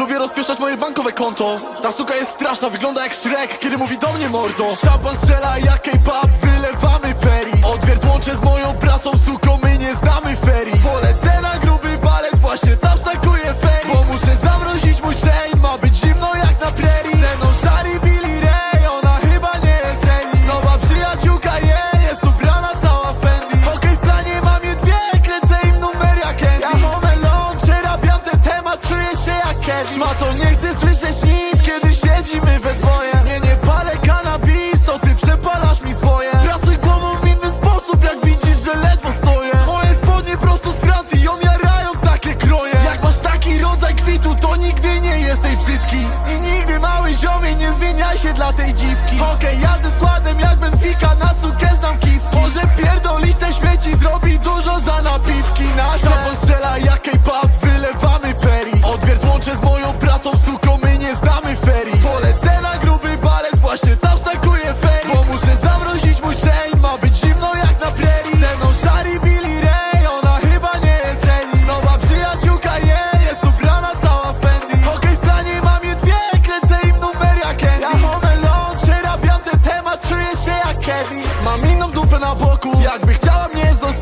Lubię rozpieszczać moje bankowe konto. Ta suka jest straszna, wygląda jak Shrek Kiedy mówi do mnie mordo. Szampan strzela jak K-pop, wylewamy peri. Odwiert łączę z moją pracą, suko, my nie znamy ferii. Polecę jak Kevin Szmato, nie chcę słyszeć nic, kiedy siedzimy we dwoje Nie, nie palę cannabis, to ty przepalasz mi swoje. Pracuj głową w inny sposób, jak widzisz, że ledwo stoję. Moje spodnie prosto z Francji, ją jarają takie kroje. Jak masz taki rodzaj kwitu, to nigdy nie jesteś brzydki. I nigdy mały ziomie, nie zmieniaj się dla tej dziwki. Okej, ja Mam inną dupę na boku Jakby chciała mnie zostać.